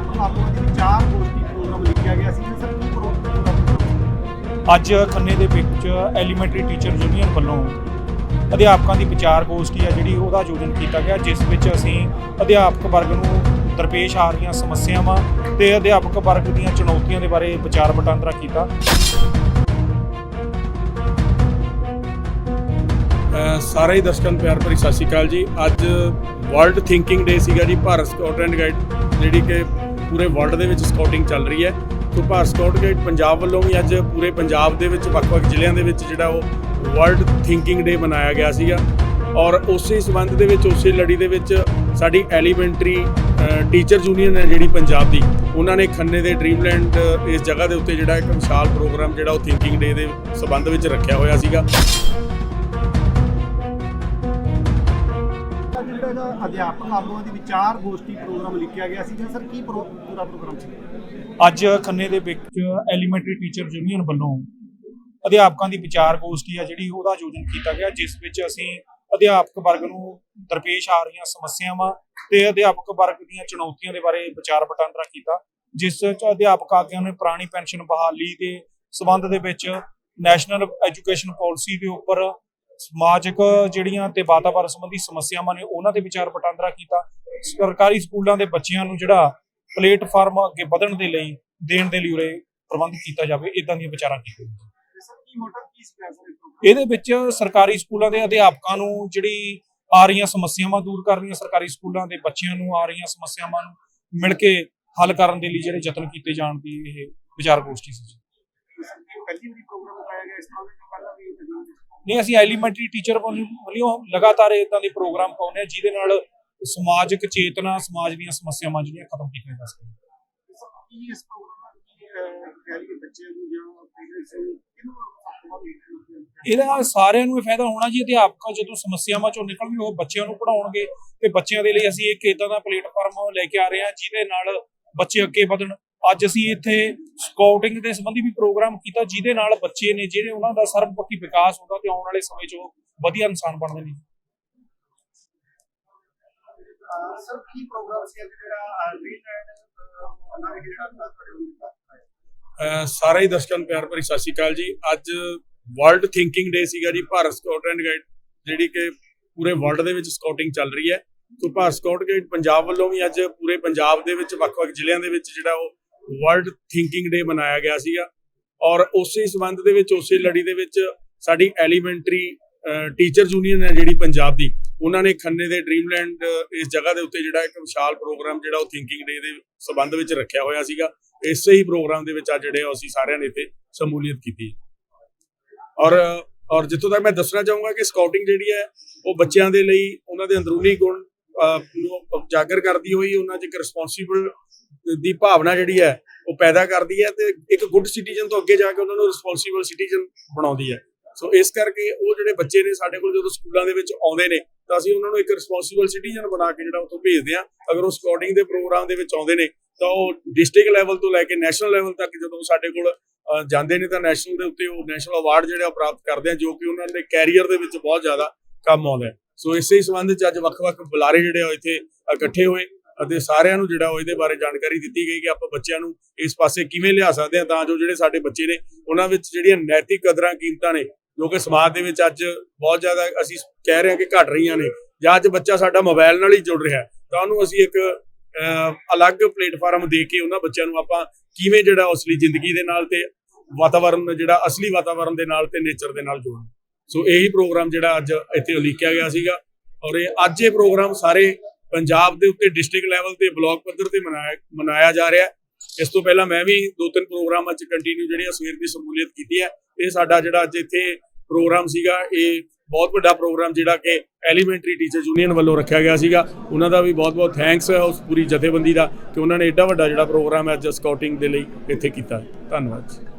ਅਧਿਆਪਕ ਆਗੂਆਂ ਵਿਚਾਰ ਗੋਸ਼ਟੀ ਪ੍ਰੋਗਰਾਮ ਲਿਖਿਆ ਗਿਆ ਸੀ ਸਰ ਕੀ ਪ੍ਰੋਗਰਾਮ ਅੱਜ ਖੰਨੇ ਦੇ ਵਿੱਚ ਐਲੀਮੈਂਟਰੀ ਟੀਚਰ ਯੂਨੀਅਨ ਵੱਲੋਂ ਅਧਿਆਪਕਾਂ ਦੀ ਵਿਚਾਰ ਗੋਸ਼ਟੀ ਆ ਜਿਹੜੀ ਉਹਦਾ ਆਯੋਜਨ ਕੀਤਾ ਗਿਆ, ਜਿਸ ਵਿੱਚ ਅਸੀਂ ਅਧਿਆਪਕ ਵਰਗ ਨੂੰ ਦਰਪੇਸ਼ ਆ ਰਹੀਆਂ ਸਮੱਸਿਆਵਾਂ ਤੇ ਅਧਿਆਪਕ ਵਰਗ ਦੀਆਂ ਚੁਣੌਤੀਆਂ ਦੇ ਬਾਰੇ ਵਿਚਾਰ ਵਟਾਂਦਰਾ ਕੀਤਾ। ਸਾਰੇ ਹੀ ਦਰਸ਼ਕਾਂ ਨੂੰ ਪਿਆਰ ਭਰੀ ਸਤਿ ਸ਼੍ਰੀ ਅਕਾਲ ਜੀ। ਅੱਜ ਵਰਲਡ ਥਿੰਕਿੰਗ ਡੇ ਸੀਗਾ ਜੀ, ਭਾਰਤ ਸਕਾਊਟ ਐਂਡ ਗਾਈਡ ਜਿਹੜੀ ਕਿ ਪੂਰੇ ਵਰਲਡ ਦੇ ਵਿੱਚ ਸਕਾਊਟਿੰਗ ਚੱਲ ਰਹੀ ਹੈ। So Bharat scout guide Punjab ਵੱਲੋਂ ਵੀ ਅੱਜ ਪੂਰੇ ਪੰਜਾਬ ਦੇ ਵਿੱਚ ਵੱਖ-ਵੱਖ ਜ਼ਿਲ੍ਹਿਆਂ ਦੇ ਵਿੱਚ ਜਿਹੜਾ ਉਹ ਵਰਲਡ ਥਿੰਕਿੰਗ ਡੇ ਮਨਾਇਆ ਗਿਆ ਸੀਗਾ। ਔਰ ਉਸੇ ਸੰਬੰਧ ਦੇ ਵਿੱਚ, ਉਸੇ ਲੜੀ ਦੇ ਵਿੱਚ ਸਾਡੀ ਐਲੀਮੈਂਟਰੀ ਟੀਚਰ ਯੂਨੀਅਨ ਹੈ ਜਿਹੜੀ ਪੰਜਾਬ ਦੀ, ਉਹਨਾਂ ਨੇ ਖੰਨੇ ਦੇ ਡ੍ਰੀਮਲੈਂਡ ਇਸ ਜਗ੍ਹਾ ਦੇ ਉੱਤੇ ਜਿਹੜਾ ਇੱਕ ਵਿਸ਼ਾਲ ਪ੍ਰੋਗਰਾਮ ਜਿਹੜਾ ਉਹ ਥਿੰਕਿੰਗ ਡੇ ਦੇ ਸੰਬੰਧ ਵਿੱਚ ਰੱਖਿਆ ਹੋਇਆ ਸੀਗਾ। ਜਿਹੜਾ ਅਧਿਆਪਕ ਆਗੂਆਂ ਦੇ ਵਿਚਾਰ ਗੋਸ਼ਟੀ ਪ੍ਰੋਗਰਾਮ ਲਿਖਿਆ ਗਿਆ ਸੀ ਸਰ, ਕੀ ਪੂਰਾ ਪ੍ਰੋਗਰਾਮ ਸੀ? ਅੱਜ ਖੰਨੇ ਦੇ ਵਿੱਚ ਐਲੀਮੈਂਟਰੀ ਟੀਚਰ ਯੂਨੀਅਨ ਵੱਲੋਂ ਅਧਿਆਪਕਾਂ ਦੀ ਵਿਚਾਰ ਗੋਸ਼ਟੀ ਆ ਜਿਹੜੀ ਉਹਦਾ ਆਯੋਜਨ ਕੀਤਾ ਗਿਆ, ਜਿਸ ਵਿੱਚ ਅਸੀਂ ਅਧਿਆਪਕ ਵਰਗ ਨੂੰ ਦਰਪੇਸ਼ ਆ ਰਹੀਆਂ ਸਮੱਸਿਆਵਾਂ ਤੇ ਅਧਿਆਪਕ ਵਰਗ ਦੀਆਂ ਚੁਣੌਤੀਆਂ ਦੇ ਬਾਰੇ ਵਿਚਾਰ ਵਟਾਂਦਰਾ ਕੀਤਾ, ਜਿਸ ਵਿੱਚ ਅਧਿਆਪਕ ਆਗੂਆਂ ਨੇ ਪੁਰਾਣੀ ਪੈਨਸ਼ਨ ਬਹਾਲੀ ਦੇ ਸਬੰਧ ਦੇ ਵਿੱਚ ਨੈਸ਼ਨਲ ਐਜੂਕੇਸ਼ਨ ਪਾਲਿਸੀ ਦੇ ਉੱਪਰ ਸਮਾਜਿਕ ਜਿਹੜੀਆਂ ਤੇ ਵਾਤਾਵਰਣ ਸੰਬੰਧੀ ਸਮੱਸਿਆਵਾਂ ਨੇ ਉਹਨਾਂ ਤੇ ਵਿਚਾਰ ਵਟਾਂਦਰਾ ਕੀਤਾ। ਸਰਕਾਰੀ ਸਕੂਲਾਂ ਦੇ ਬੱਚਿਆਂ ਨੂੰ ਜਿਹੜਾ ਪਲੇਟਫਾਰਮ ਅੱਗੇ ਵਧਣ ਦੇ ਲਈ ਦੇਣ ਦੇ ਲਈ ਉਰੇ ਪ੍ਰਬੰਧ ਕੀਤਾ ਜਾਵੇ ਇਦਾਂ ਦੀਆਂ ਵਿਚਾਰਾਂ ਕੀਤੀਆਂ ਇਹਦੇ ਵਿੱਚ ਸਰਕਾਰੀ ਸਕੂਲਾਂ ਦੇ ਅਧਿਆਪਕਾਂ ਨੂੰ ਜਿਹੜੀ ਆ ਰਹੀਆਂ ਸਮੱਸਿਆਵਾਂ ਦੂਰ ਕਰ ਰਹੀਆਂ ਸਰਕਾਰੀ ਸਕੂਲਾਂ ਦੇ ਬੱਚਿਆਂ ਨੂੰ ਆ ਰਹੀਆਂ ਸਮੱਸਿਆਵਾਂ ਨੂੰ ਮਿਲ ਕੇ ਹੱਲ ਕਰਨ ਦੇ ਲਈ ਜਿਹੜੇ ਯਤਨ ਕੀਤੇ ਜਾਣ ਦੀ ਇਹ ਵਿਚਾਰ ਗੋਸ਼ਟੀ ਸੀ ਪਹਿਲੀ ਵਾਰੀ ਪ੍ਰੋਗਰਾਮ ਕਰਾਇਆ ਗਿਆ ਇਸ ਤਰ੍ਹਾਂ ਦੇ ਪਹਿਲਾਂ ਵੀ ਨਹੀਂ ਅਸੀਂ ਐਲੀਮੈਂਟਰੀ ਟੀਚਰ ਵੱਲੋਂ ਲਗਾਤਾਰ ਇਦਾਂ ਦੇ ਪ੍ਰੋਗਰਾਮ ਪਾਉਂਦੇ ਆ ਜਿਹਦੇ ਨਾਲ ਸਮਾਜਿਕ ਚੇਤਨਾ ਸਮਾਜ ਦੀਆਂ ਸਮੱਸਿਆਵਾਂ ਜਿਹੜੀਆਂ ਖਤਮ ਕੀਤੀਆਂ ਜਾ ਸਕਣ ਇਸ ਇਹਦਾ ਸਾਰਿਆਂ ਨੂੰ ਇਹ ਫਾਇਦਾ ਹੋਣਾ ਜੀ ਅਧਿਆਪਕ ਜਦੋਂ ਸਮੱਸਿਆਵਾਂ ਚੋਂ ਨਿਕਲਣਗੇ ਉਹ ਬੱਚਿਆਂ ਨੂੰ ਪੜਾਉਣਗੇ ਤੇ ਬੱਚਿਆਂ ਦੇ ਲਈ ਅਸੀਂ ਇੱਕ ਇਦਾਂ ਦਾ ਪਲੇਟਫਾਰਮ ਲੈ ਕੇ ਆ ਰਹੇ ਹਾਂ ਜਿਹਦੇ ਨਾਲ ਬੱਚੇ ਅੱਗੇ ਵਧਣ। ਅੱਜ ਅਸੀਂ ਇੱਥੇ ਸਕਾਊਟਿੰਗ ਦੇ ਸੰਬੰਧੀ ਵੀ ਪ੍ਰੋਗਰਾਮ ਕੀਤਾ ਜਿਹਦੇ ਨਾਲ ਬੱਚੇ ਨੇ ਜਿਹੜੇ ਉਹਨਾਂ ਦਾ ਸਰਬਪੱਖੀ ਵਿਕਾਸ ਹੁੰਦਾ ਤੇ ਆਉਣ ਵਾਲੇ ਸਮੇਂ 'ਚ ਉਹ ਵਧੀਆ ਇਨਸਾਨ ਬਣਦੇ ਨੇ। ਸਰ ਕੀ ਪ੍ਰੋਗਰਾਮ ਸੀ ਜਿਹੜਾ ਗ੍ਰੀਨਲੈਂਡ ਉਹਨਾਂ ਨੇ ਜਿਹੜਾ ਤੁਹਾਡੇ ਅ, ਸਾਰੇ ਹੀ ਦਰਸ਼ਕਾਂ ਨੂੰ ਪਿਆਰ ਭਰੀ ਸਤਿ ਸ਼੍ਰੀ ਅਕਾਲ ਜੀ। ਅੱਜ ਵਰਲਡ ਥਿੰਕਿੰਗ ਡੇ ਸੀਗਾ ਜੀ ਭਾਰਤ ਸਕਾਊਟ ਐਂਡ ਗਾਈਡ ਜਿਹੜੀ ਕਿ ਪੂਰੇ ਵਰਲਡ ਦੇ ਵਿੱਚ ਸਕਾਊਟਿੰਗ ਚੱਲ ਰਹੀ ਹੈ। So Bharat scout guide Punjab ਵੱਲੋਂ ਵੀ ਅੱਜ ਪੂਰੇ ਪੰਜਾਬ ਦੇ ਵਿੱਚ ਵੱਖ-ਵੱਖ ਜ਼ਿਲ੍ਹਿਆਂ ਦੇ ਵਿੱਚ ਜਿਹੜਾ ਉਹ ਵਰਲਡ ਥਿੰਕਿੰਗ ਡੇ ਮਨਾਇਆ ਗਿਆ ਸੀਗਾ ਔਰ ਉਸੇ ਸੰਬੰਧ ਦੇ ਵਿੱਚ, ਉਸੇ ਲੜੀ ਦੇ ਵਿੱਚ ਸਾਡੀ ਐਲੀਮੈਂਟਰੀ ਟੀਚਰ ਯੂਨੀਅਨ ਹੈ ਜਿਹੜੀ ਪੰਜਾਬ ਦੀ, ਉਹਨਾਂ ਨੇ ਖੰਨੇ ਦੇ ਡ੍ਰੀਮਲੈਂਡ ਇਸ ਜਗ੍ਹਾ ਦੇ ਉੱਤੇ ਜਿਹੜਾ ਇੱਕ ਵਿਸ਼ਾਲ ਪ੍ਰੋਗਰਾਮ ਜਿਹੜਾ ਉਹ ਥਿੰਕਿੰਗ ਡੇ ਦੇ ਸੰਬੰਧ ਵਿੱਚ ਰੱਖਿਆ ਹੋਇਆ ਸੀਗਾ। ਇਸੇ ਹੀ ਪ੍ਰੋਗਰਾਮ ਦੇ ਵਿੱਚ ਅੱਜ ਜਿਹੜੇ ਆ ਅਸੀਂ ਸਾਰਿਆਂ ਨੇ ਇੱਥੇ ਸ਼ਮੂਲੀਅਤ ਕੀਤੀ ਔਰ ਔਰ ਜਿੱਥੋਂ ਤੱਕ ਮੈਂ ਦੱਸਣਾ ਚਾਹੂੰਗਾ ਕਿ ਸਕਾਊਟਿੰਗ ਜਿਹੜੀ ਹੈ, ਉਹ ਬੱਚਿਆਂ ਦੇ ਲਈ ਉਹਨਾਂ ਦੇ ਅੰਦਰੂਨੀ ਗੁਣ ਨੂੰ ਉਜਾਗਰ ਕਰਦੀ ਹੋਈ, ਉਹਨਾਂ 'ਚ ਇੱਕ ਰਿਸਪੌਂਸੀਬਲ ਦੀ ਭਾਵਨਾ ਜਿਹੜੀ ਹੈ, ਉਹ ਪੈਦਾ ਕਰਦੀ ਹੈ ਤੇ ਇੱਕ ਗੁੱਡ ਸਿਟੀਜ਼ਨ ਤੋਂ ਅੱਗੇ ਜਾ ਕੇ ਉਹਨਾਂ ਨੂੰ ਰਿਸਪੌਂਸੀਬਲ ਸਿਟੀਜ਼ਨ ਬਣਾਉਂਦੀ ਹੈ। ਸੋ ਇਸ ਕਰਕੇ ਉਹ ਜਿਹੜੇ ਬੱਚੇ ਨੇ ਸਾਡੇ ਕੋਲ ਜਦੋਂ ਸਕੂਲਾਂ ਦੇ ਵਿੱਚ ਆਉਂਦੇ ਨੇ, ਤਾਂ ਅਸੀਂ ਉਹਨਾਂ ਨੂੰ ਇੱਕ ਰਿਸਪੌਂਸੀਬਲ ਸਿਟੀਜ਼ਨ ਬਣਾ ਕੇ ਜਿਹੜਾ ਉੱਥੋਂ ਭੇਜਦੇ ਹਾਂ। ਅਗਰ ਉਹ ਸਕਾਊਟਿੰਗ ਦੇ ਪ੍ਰੋਗਰਾਮ ਦੇ ਵਿੱਚ ਆਉਂਦੇ ਨੇ, ਤਾਂ ਉਹ ਡਿਸਟ੍ਰਿਕਟ ਲੈਵਲ ਤੋਂ ਲੈ ਕੇ ਨੈਸ਼ਨਲ ਲੈਵਲ ਤੱਕ ਜਦੋਂ ਸਾਡੇ ਕੋਲ ਜਾਂਦੇ ਨੇ, ਤਾਂ ਨੈਸ਼ਨਲ ਦੇ ਉੱਤੇ ਉਹ ਨੈਸ਼ਨਲ ਅਵਾਰਡ ਜਿਹੜਾ ਉਹ ਪ੍ਰਾਪਤ ਕਰਦੇ ਆ, ਜੋ ਕਿ ਉਹਨਾਂ ਦੇ ਕੈਰੀਅਰ ਦੇ ਵਿੱਚ ਬਹੁਤ ਜ਼ਿਆਦਾ ਕੰਮ ਆਉਂਦਾ ਸੋ ਇਸੇ ਸੰਬੰਧ 'ਚ ਅੱਜ ਵੱਖ-ਵੱਖ ਬੁਲਾਰੇ ਜਿਹੜੇ ਆ ਇੱਥੇ ਇਕੱਠੇ ਹੋਏ। ਅਤੇ ਸਾਰਿਆਂ ਨੂੰ ਜਿਹੜਾ ਉਹ ਇਹਦੇ ਬਾਰੇ ਜਾਣਕਾਰੀ ਦਿੱਤੀ ਗਈ ਕਿ ਆਪਾਂ ਬੱਚਿਆਂ ਨੂੰ ਇਸ ਪਾਸੇ ਕਿਵੇਂ ਲਿਆ ਸਕਦੇ ਹਾਂ, ਤਾਂ ਜੋ ਜਿਹੜੇ ਸਾਡੇ ਬੱਚੇ ਨੇ, ਉਹਨਾਂ ਵਿੱਚ ਜਿਹੜੀਆਂ ਨੈਤਿਕ ਕਦਰਾਂ, ਕੀਮਤਾਂ ਨੇ, ਜੋ ਕਿ ਸਮਾਜ ਦੇ ਵਿੱਚ ਅੱਜ ਬਹੁਤ ਜ਼ਿਆਦਾ ਅਸੀਂ ਕਹਿ ਰਹੇ ਹਾਂ ਕਿ ਘਟ ਰਹੀਆਂ ਨੇ ਜਾਂ ਅੱਜ ਬੱਚਾ ਸਾਡਾ ਮੋਬਾਈਲ ਨਾਲ ਹੀ ਜੁੜ ਰਿਹਾ ਤਾਂ ਉਹਨੂੰ ਅਸੀਂ ਇੱਕ ਅਲੱਗ ਪਲੇਟਫਾਰਮ ਦੇ ਕੇ ਉਹਨਾਂ ਬੱਚਿਆਂ ਨੂੰ ਆਪਾਂ ਕਿਵੇਂ ਜਿਹੜਾ ਅਸਲੀ ਜ਼ਿੰਦਗੀ ਦੇ ਨਾਲ ਤੇ ਵਾਤਾਵਰਣ ਜਿਹੜਾ ਅਸਲੀ ਵਾਤਾਵਰਣ ਦੇ ਨਾਲ ਤੇ ਨੇਚਰ ਦੇ ਨਾਲ ਜੋੜਨਾ। ਸੋ ਇਹੀ ਪ੍ਰੋਗਰਾਮ ਜਿਹੜਾ ਅੱਜ ਇੱਥੇ ਉਲੀਕਿਆ ਗਿਆ ਸੀਗਾ ਔਰ ਇਹ ਅੱਜ ਇਹ ਪ੍ਰੋਗਰਾਮ ਸਾਰੇ ਪੰਜਾਬ ਦੇ ਉੱਤੇ ਡਿਸਟ੍ਰਿਕਟ ਲੈਵਲ ਤੇ ਬਲਾਕ ਪੱਧਰ ਤੇ ਮਨਾਇਆ ਮਨਾਇਆ ਜਾ ਰਿਹਾ ਇਸ ਤੋਂ ਪਹਿਲਾਂ ਮੈਂ ਵੀ ਦੋ ਤਿੰਨ ਪ੍ਰੋਗਰਾਮਾਂ 'ਚ ਕੰਟੀਨਿਊ ਜਿਹੜੀ ਸਵੇਰ ਦੀ ਸ਼ਮੂਲੀਅਤ ਕੀਤੀ ਹੈ। ਇਹ ਸਾਡਾ ਜਿਹੜਾ ਅੱਜ ਇੱਥੇ ਪ੍ਰੋਗਰਾਮ ਸੀਗਾ, ਇਹ ਬਹੁਤ ਵੱਡਾ ਪ੍ਰੋਗਰਾਮ ਜਿਹੜਾ ਕਿ ਐਲੀਮੈਂਟਰੀ ਟੀਚਰ ਯੂਨੀਅਨ ਵੱਲੋਂ ਰੱਖਿਆ ਗਿਆ ਸੀਗਾ। ਉਹਨਾਂ ਦਾ ਵੀ ਬਹੁਤ-ਬਹੁਤ ਥੈਂਕਸ ਹੈ ਉਸ ਪੂਰੀ ਜਥੇਬੰਦੀ ਦਾ ਕਿ ਉਹਨਾਂ ਨੇ ਐਡਾ ਵੱਡਾ ਜਿਹੜਾ ਪ੍ਰੋਗਰਾਮ ਹੈ ਅੱਜ ਸਕਾਊਟਿੰਗ ਦੇ ਲਈ ਇੱਥੇ ਕੀਤਾ। ਧੰਨਵਾਦ ਜੀ।